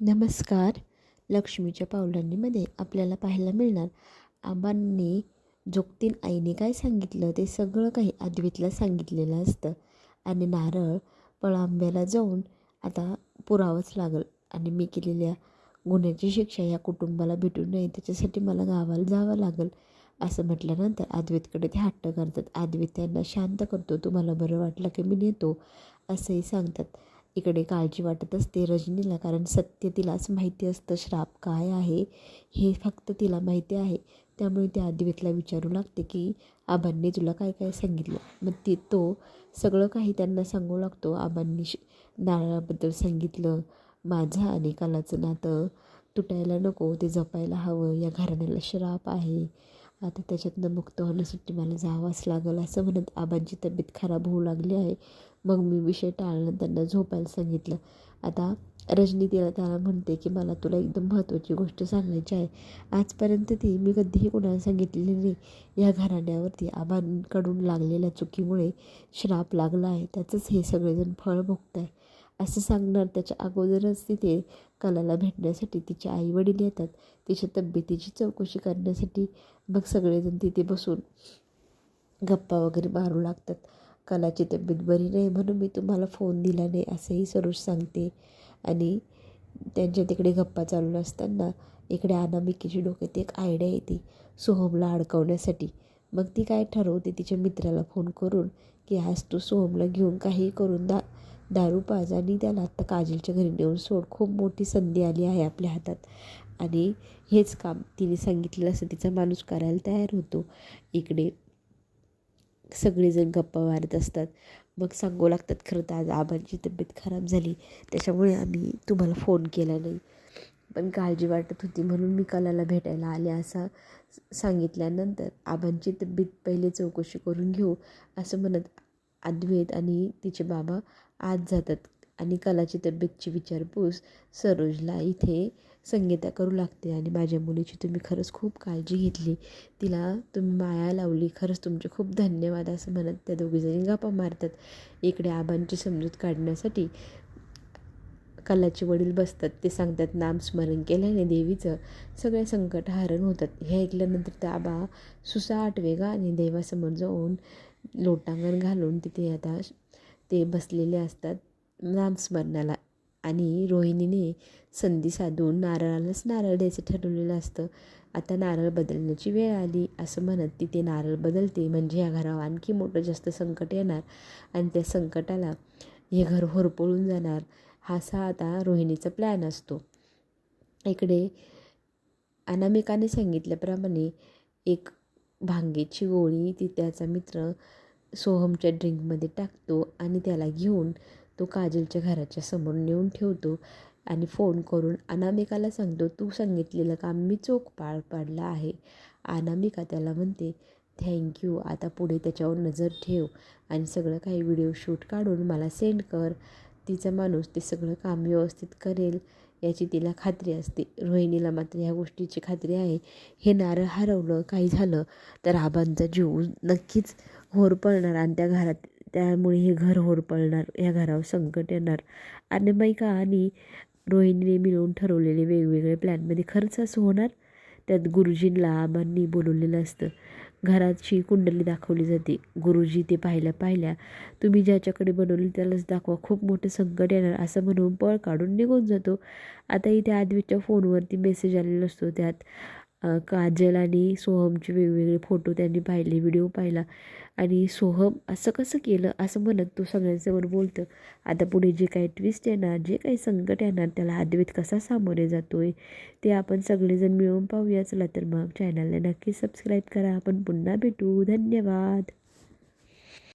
नमस्कार. लक्ष्मीच्या पावलांनीमध्ये आपल्याला पाहायला मिळणार आबांनी जोगतीन आईने काय सांगितलं? ते सगळं काही अद्वितला सांगितलेलं असतं. आणि नारळ पळांब्याला जाऊन आता पुरावंच लागल. आणि मी केलेल्या गुन्ह्याची शिक्षा या कुटुंबाला भेटू नये त्याच्यासाठी मला गावाला जावं लागेल असं म्हटल्यानंतर अद्वैतकडे ते हट्ट करतात. अद्वैत त्यांना शांत करतो. तुम्हाला बरं वाटलं की मी नेतो असंही सांगतात. इकडे काळजी वाटत असते रजनीला कारण सत्य तिलाच माहिती असतं श्राप काय आहे हे फक्त तिला माहिती आहे. त्यामुळे त्या अद्वैतला विचारू लागते की आबांनी तुला काय काय सांगितलं? मग ती तो सगळं काही त्यांना सांगू लागतो. आबांनी श नारळाबद्दल सांगितलं माझं आणि कालाचं नातं तुटायला नको ते जपायला हवं या घराण्याला श्राप आहे. आता त्याच्यातनं मुक्त होण्यासाठी मला जावंच लागेल. असं म्हणत आबांची तब्येत खराब होऊ लागली आहे. मग मी विषय टाळणं त्यांना झोपायला सांगितलं. आता रजनी तिला त्याला म्हणते की मला तुला एकदम महत्त्वाची गोष्ट सांगायची आहे. आजपर्यंत ती मी कधीही कोणाला सांगितलेली नाही. या घराण्यावरती आबांकडून लागलेल्या चुकीमुळे श्राप लागला आहे. त्याचंच हे सगळेजण फळ भोगत आहे असं सांगणार त्याच्या अगोदरच तिथे कलाला भेटण्यासाठी तिचे आईवडील येतात. तिच्या तब्येतीची चौकशी करण्यासाठी मग सगळेजण तिथे बसून गप्पा वगैरे मारू लागतात. कलाची तब्येत बरी नाही म्हणून मी तुम्हाला फोन दिला नाही असंही सरोज सांगते. आणि त्यांच्या तिकडे गप्पा चालू असताना इकडे अनामिकेची डोक्यात एक आयडिया येते सोहमला अडकवण्यासाठी. मग ती काय ठरवते तिच्या मित्राला फोन करून की आज तू सोहमला घेऊन काही करून दा दारूपाज आणि त्याला आत्ता काजलच्या घरी नेऊन सोड. खूप मोठी संधी आली आहे आपल्या हातात. आणि हेच काम तिने सांगितलेलं असं तिचा माणूस करायला तयार होतो. इकडे सगळेजण गप्पा मारत असतात. मग सांगू लागतात खरं तर आज आबांची तब्येत खराब झाली. त्याच्यामुळे आम्ही तुम्हाला फोन केला नाही. पण काळजी वाटत होती म्हणून मी कलाला भेटायला आले असं सांगितल्यानंतर आबांची तब्येत पहिले चौकशी करून घेऊ असं म्हणत अद्वैत आणि तिचे बाबा आत जातात. आणि कलाची तब्येतची विचारपूस सरोजला इथे संगीता करू लागते. आणि माझ्या मुलीची तुम्ही खरंच खूप काळजी घेतली. तिला तुम्ही माया लावली. खरंच तुमचे खूप धन्यवाद असं म्हणत त्या दोघीजणी गप्पा मारतात. इकडे आबांची समजूत काढण्यासाठी कलाचे वडील बसतात. ते सांगतात नामस्मरण केल्याने देवीचं सगळे संकट हरण होतात. हे ऐकल्यानंतर त्या आबा सुसाट वेगाने देवासमोर जाऊन लोटांगण घालून तिथे आता ते बसलेले असतात नामस्मरणाला आणि रोहिणीने संधी साधून नारळालाच नारळ द्यायचं ठरवलेलं असतं. आता नारळ बदलण्याची वेळ आली. असं म्हणत तिथे नारळ बदलते. म्हणजे या घरावर आणखी मोठं जास्त संकट येणार. आणि त्या संकटाला हे घर होरपळून जाणार. हा असा आता रोहिणीचा प्लॅन असतो. इकडे अनामिकाने सांगितल्याप्रमाणे एक भांगेची गोळी ती त्याचा मित्र सोहमच्या ड्रिंकमध्ये टाकतो आणि त्याला घेऊन तो काजलच्या घराच्या समोर नेऊन ठेवतो आणि फोन करून अनामिकाला सांगतो तू सांगितलेलं काम मी चोख पाळ पाडलं आहे. अनामिका त्याला म्हणते थँक्यू आता पुढे त्याच्यावर नजर ठेव आणि सगळं काही व्हिडिओ शूट काढून मला सेंड कर. तिचा माणूस ते सगळं काम व्यवस्थित करेल याची तिला खात्री असते. रोहिणीला मात्र ह्या गोष्टीची खात्री आहे. हे नारळ हरवलं काही झालं तर आबांचा जीव नक्कीच होरपळणार आणि त्या घरात त्यामुळे हे घर होरपळणार या घरावर संकट येणार. आणि बाईका आणि रोहिणीने मिळून ठरवलेले वेगवेगळे प्लॅनमध्ये खर्च असं होणार? त्यात गुरुजींला आबांनी बोलवलेलं असतं. घराची कुंडली दाखवली जाते. गुरुजी ते पाहिल्या पाहिल्या तुम्ही ज्याच्याकडे बनवली त्यालाच दाखवा. खूप मोठं संकट येणार असं म्हणून पळ काढून निघून जातो. आता इथे आदवीच्या फोनवरती मेसेज आलेला असतो. त्यात काजल आणि सोहमचे वेगवेगळे फोटो त्यांनी पाहिले व्हिडिओ पाहिला. आणि सोहम असं कसं केलं असं म्हणत तो सगळ्यांसमोर बोलतं आता पुढे जे काही ट्विस्ट येणार जे काही संकट येणार त्याला अद्वैत कसा सामोरे जातो आहे ते आपण सगळेजण मिळून पाहूया. चला तर मग चॅनलला नक्की सबस्क्राईब करा. आपण पुन्हा भेटू. धन्यवाद.